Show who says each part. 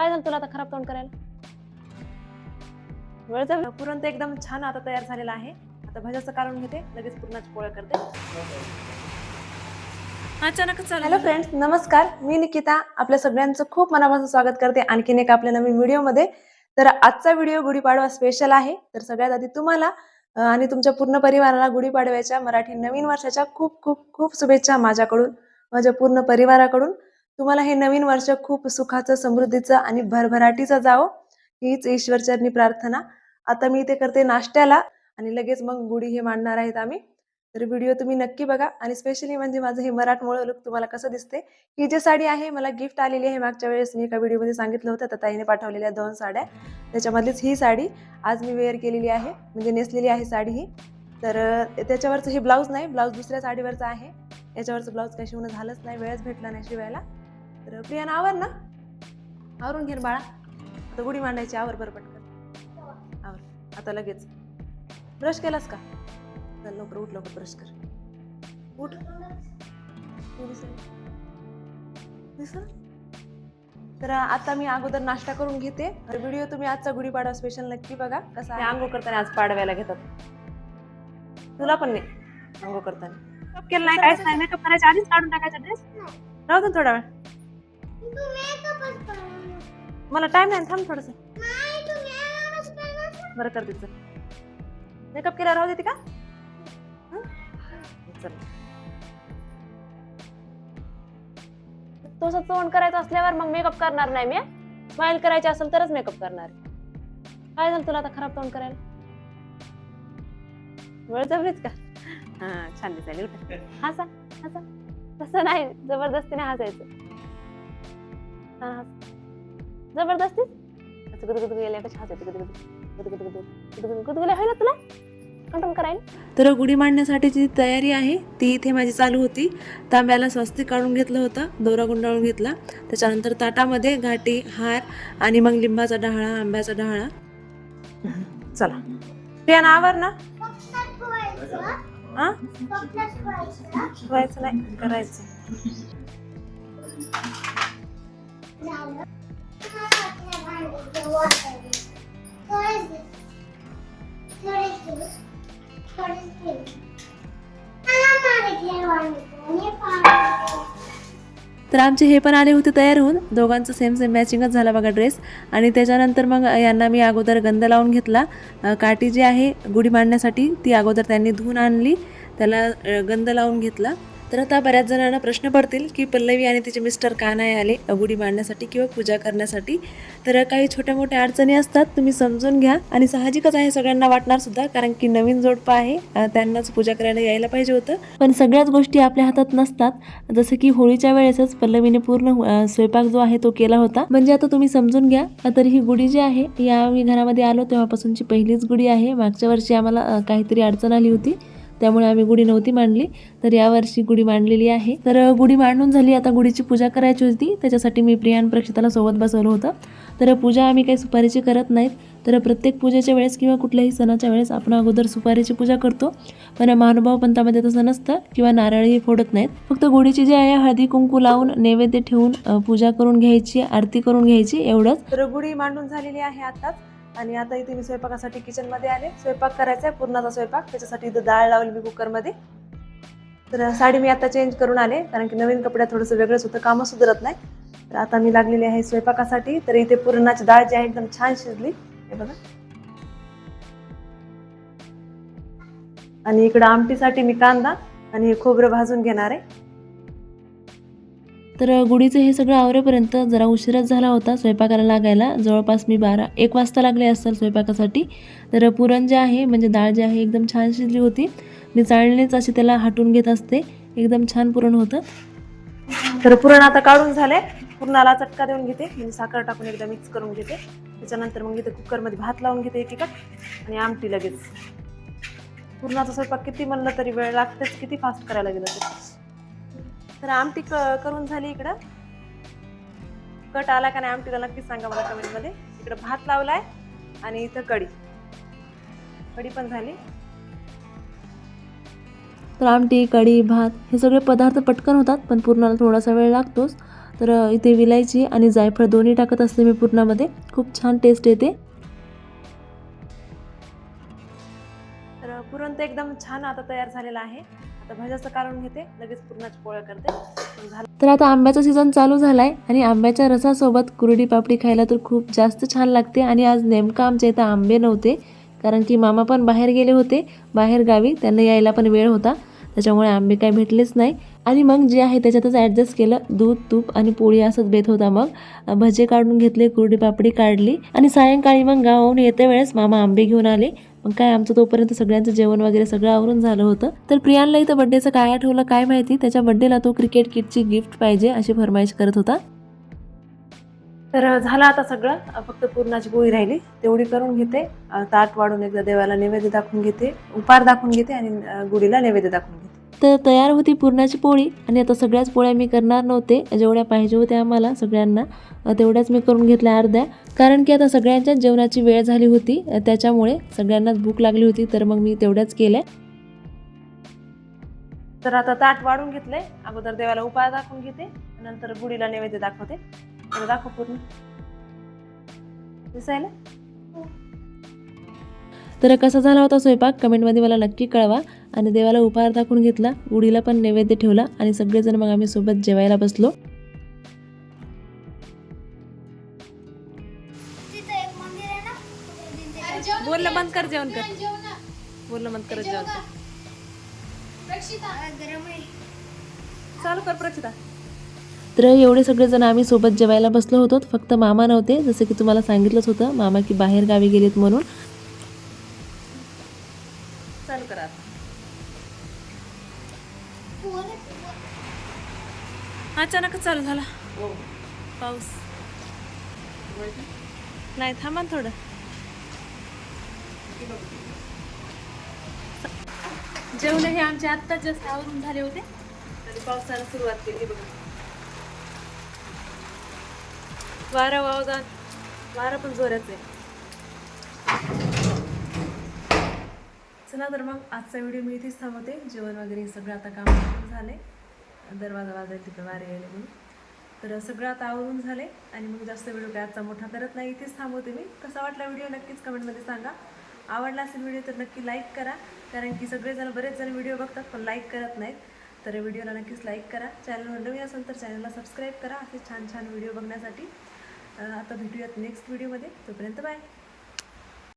Speaker 1: काय झालं तुला आता खराब तोंड करायला? वेळ
Speaker 2: पुरण तर एकदम छान आता तयार झालेला आहे. आता भज्याचं काढून घेते लगेच पुरणाची पोळ्या करते.
Speaker 1: अचानकच चालू
Speaker 2: हॅलो फ्रेंड्स नमस्कार. मी निकिता. आपल्या सगळ्यांचं खूप मनापासून स्वागत करते. आणखीन एक आपल्या नवीन व्हिडिओमध्ये. तर आजचा व्हिडिओ गुढीपाडवा स्पेशल आहे. तर सगळ्यात आधी तुम्हाला आणि तुमच्या पूर्ण परिवाराला गुढीपाडव्याच्या मराठी नवीन वर्षाच्या खूप खूप खूप शुभेच्छा माझ्याकडून माझ्या पूर्ण परिवाराकडून. तुम्हाला हे नवीन वर्ष खूप सुखाचं समृद्धीचं आणि भरभराटीचं जावं हीच ईश्वरचरणी प्रार्थना. आता मी इथे करते नाश्त्याला आणि लगेच मग गुढी हे मांडणार आहेत आम्ही. तर व्हिडिओ तुम्ही नक्की बघा आणि स्पेशली म्हणजे माझं हे मराठमोळं लुक तुम्हाला कसं दिसते ही जी साडी आहे मला गिफ्ट आलेली आहे मागच्या वेळेस मी एका व्हिडिओमध्ये सांगितलं होतं तर ताईने पाठवलेल्या दोन साड्या. त्याच्यामधलीच ही साडी आज मी वेअर केलेली आहे म्हणजे नेसलेली आहे साडी ही. तर त्याच्यावरचं हे ब्लाऊज नाही ब्लाऊज दुसऱ्या साडीवरचं आहे. याच्यावरचं ब्लाऊज काही शिवणं झालंच नाही वेळच भेटला नाही शिवायला. तर प्रियाना आवर ना. आवरून घे ना बाळा. आता गुढी मांडायची आवर बरं पटकन. आवर. आता लगेच. ब्रश केलास का? चल लवकर उठ लवकर ब्रश कर. उठ. दिसेल. तर आता मी अगोदर नाश्ता करून घेते. तर व्हिडिओ तुम्ही आजचा गुढीपाडवा स्पेशल नक्की बघा. कसा आहे. आंघोळ करताना आज पाडव्याला घेतात. तुला पण नाही. आंघोळ करताना. केलं नाही काहीच नाही. मेकअप करायच्या आधीच काढून टाकायचा ड्रेस राहू दे थोडा वेळ. मला टाइम नाही थांब थोडस. बरं कर तिचं. मेकअप केला राहू देते का? हं? चल.
Speaker 1: तसं तोंड करायचं असल्यावर मग मेकअप करणार नाही मी स्माइल करायची असेल तरच मेकअप करणार काय झालं तुला आता खराब तोंड करायला? वेळ जबरीच का? हा छान दिसायला. उठ. हसा हसा. तसं नाही जबरदस्तीने हसायचं. जबरदस्ती? असं गुदगुद गेल्या कशी हसायचं गुदगुद गुदगुद गुदगुद गुदगुद गुदगुल्या होईल तुला? कंट्रोल करायला
Speaker 2: तर गुढी मांडण्यासाठीची तयारी आहे ती इथे माझी चालू होती. तांब्याला स्वस्तिक काढून घेतलं होतं दोरा गुंडाळून घेतला. त्याच्यानंतर ताटामध्ये घाटी हार आणि मग लिंबाचा डहाळा आंब्याचा डहाळा. चला. प्रियाना आवर ना. हा ठेवायचं नाही करायचं. तर आमचे हे पण आले होते तयार होऊन. दोघांचं सेम सेम मॅचिंगच झाला बघा ड्रेस आणि त्याच्यानंतर मग यांना मी अगोदर गंध लावून घेतला. काठी जी आहे गुढी मांडण्यासाठी ती अगोदर त्यांनी धुवून आणली. त्याला गंध लावून घेतला. तर आता बऱ्याच जणांना प्रश्न पडतील की पल्लवी आणि तिचे मिस्टर का नाही आले? अगुडी गुढी मांडण्यासाठी किंवा पूजा करण्यासाठी? तर काही छोट्या मोठ्या अडचणी असतात तुम्ही समजून घ्या. आणि साहजिकच आहे सगळ्यांना वाटणार सुद्धा कारण की नवीन जोडपं आहे त्यांनाच पूजा करायला यायला पाहिजे होतं. पण सगळ्याच गोष्टी आपल्या हातात नसतात. जसं की होळीच्या वेळेसच पल्लवीने पूर्ण स्वयंपाक जो आहे तो केला होता. म्हणजे आता तुम्ही समजून घ्या. तर ही गुढी जी आहे या आम्ही घरामध्ये आलो तेव्हापासूनची पहिलीच गुढी आहे. मागच्या वर्षी आम्हाला काहीतरी अडचण आली होती. त्यामुळे आम्ही गुढी नव्हती मांडली. तर यावर्षी गुढी मांडलेली आहे. तर गुढी मांडून झाली. आता गुढीची पूजा करायची होती. त्याच्यासाठी मी प्रियान प्रक्षिताला सोबत बसवलं होतं. तर पूजा आम्ही काही सुपारीची करत नाहीत. तर प्रत्येक पूजेच्या वेळेस किंवा कुठल्याही सणाच्या वेळेस आपण अगोदर सुपारीची पूजा करतो. पण महानुभाव पंथामध्ये तसं नसतं किंवा नारळही फोडत नाहीत. फक्त गुढीची जी आहे हळदी कुंकू लावून नैवेद्य ठेवून पूजा करून घ्यायची आरती करून घ्यायची एवढंच. तर गुढी मांडून झालेली आहे आताच. आणि आता इथे मी स्वयंपाकासाठी किचनमध्ये आले. स्वयंपाक करायचा आहे पूर्णाचा स्वयंपाक. त्याच्यासाठी इथं डाळ लावली मी कुकरमध्ये. तर साडी मी आता चेंज करून आले कारण की नवीन कपड्यात थोडंसं वेगळंच होतं कामं सुधरत नाही. तर आता मी लागलेली आहे स्वयंपाकासाठी. तर इथे पुरणाची डाळ जी आहे एकदम छान शिजली. हे बघा. आणि इकडं आमटीसाठी मी कांदा आणि हे खोबरं भाजून घेणार आहे. तर गुढीचं हे सगळं आवरेपर्यंत जरा उशीरच झाला होता स्वयंपाकाला लागायला. जवळपास मी बारा एक वाजता लागले असेल स्वयंपाकासाठी. तर पुरण जे आहे म्हणजे डाळ जी आहे एकदम छान शिजली होती. मी चाळणीच अशी त्याला हाटून घेत असते. एकदम छान पुरण होतं. तर पुरण आता काढून झाले. पुरणाला चटका देऊन घेते. म्हणजे साखर टाकून एकदा मिक्स करून घेते. त्याच्यानंतर मग इथे कुकरमध्ये भात लावून घेते एक आणि आमटी लगेच. पुरणाचा स्वयंपाक किती म्हणलं तरी वेळ लागतेच. किती फास्ट करायला गेलं तरी तर आमटी क- करून झाली इकडं. कट आला का नाही आमटीला नक्कीच सांगा मला कमेंटमध्ये. इकडं भात लावलाय आणि इथं कढी. कढी पण झाली.
Speaker 3: तर आमटी कढी भात हे सगळे पदार्थ पटकन होतात पण पूर्णाला थोडासा वेळ लागतोच. तर इथे विलायची आणि जायफळ दोन्ही टाकत असते मी पूर्णामध्ये. खूप छान टेस्ट येते. पुरण तर एकदम छान आता तयार झालेला आहे. आता भाज्याचं काढून घेते लगेच पुरणाची पोळ्या करते. तर आता आंब्याचा सीझन चालू झालाय आणि आंब्याच्या रसासोबत कुरडी पापडी खायला तर खूप जास्त छान लागते आणि आज नेमकं आमच्या इथं आंबे नव्हते कारण की मामा पण बाहेर गेले होते बाहेर गावी त्यांना यायला पण वेळ होता त्याच्यामुळे आंबे काय भेटलेच नाही. आणि मग जे आहे त्याच्यातच ॲडजस्ट केलं दूध तूप आणि पोळी असंच बेत होता मग. भजे काढून घेतले कुरडी पापडी काढली आणि सायंकाळी मग गावाहून येते वेळेस मामा आंबे घेऊन आले. मग काय आमचं तोपर्यंत सगळ्यांचं जेवण वगैरे सगळं आवरून झालं होतं. तर प्रियांला इथं बड्डेचं काय आठवलं काय माहिती? त्याच्या बड्डेला तो क्रिकेट किटची गिफ्ट पाहिजे अशी फरमाईश करत होता. तर झालं आता सगळं. फक्त पूर्णाची पोळी राहिली. तेवढी करून घेते. ताट वाढून एकदा देवाला नैवेद्य दाखवून घेते. उपार दाखवून घेते आणि गुढीला नैवेद्य दाखवून घेते. तर तयार होती पुरणाची पोळी आणि आता सगळ्याच पोळ्या मी करणार नव्हते. जेवढ्या पाहिजे होत्या आम्हाला सगळ्यांना तेवढ्याच मी करून घेतल्या अर्ध्या. कारण की आता सगळ्यांच्याच जेवणाची वेळ झाली होती त्याच्यामुळे सगळ्यांनाच भूक लागली होती तर मग मी तेवढ्याच केल्या. तर आता ताट वाढून घेतले अगोदर देवाला उपाय दाखवून घेते नंतर गुढीला नैवेद्य दाखवते. दाखव पूर्ण. दिसायला? हो. तर कसा झाला होता स्वयंपाक? कमेंटमध्ये मला नक्की कळवा. आणि देवाला उपहार दाखवून घेतला. गुढीला पण नैवेद्य ठेवला. आणि सगळेजण मग आम्ही सोबत जेवायला बसलो.
Speaker 4: तिथे एक मंदिर आहे ना? तिथे
Speaker 2: बोलणं बंद कर जेवण कर. बोलणं बंद कर जेवण कर.
Speaker 4: गरम आहे.
Speaker 2: चालू कर प्रचिता.
Speaker 3: तर एवढे सगळेजण आम्ही सोबत जेवायला बसलो होतो. फक्त मामा नव्हते. जसं की तुम्हाला सांगितलंच होतं. मामा की बाहेर गावी गेलेत म्हणून.
Speaker 2: चालू करा अचानकच चालू झाला. पाऊस. नाही थांबा थोडं. जेवण हे आमचे आत्ताच जास्त आवरून झाले होते. आणि पावसाला सुरुवात केली बघा. वारा वावदान वारा पण जोराच आहे. चला तर मग आजचा व्हिडिओ मी इथेच थांबवते. जेवण वगैरे सगळं आता काम झाले. दरवाजा वाजायला तिकडे वारे यायले म्हणून. तर सगळं आता आवरून झाले आणि मग जास्त व्हिडिओ काय आजचा मोठा करत नाही इथेच थांबवते मी. कसा वाटला व्हिडिओ नक्कीच कमेंटमध्ये सांगा. आवडला असेल व्हिडिओ तर नक्की लाईक करा. कारण की सगळेजण बरेच जण व्हिडिओ बघतात पण लाईक करत नाहीत. तर व्हिडिओला नक्कीच लाईक करा. चॅनलवर नवीन असेल तर चॅनलला सबस्क्राईब करा. असे छान छान व्हिडिओ बघण्यासाठी. आता भेटूयात नेक्स्ट व्हिडिओमध्ये. तोपर्यंत बाय.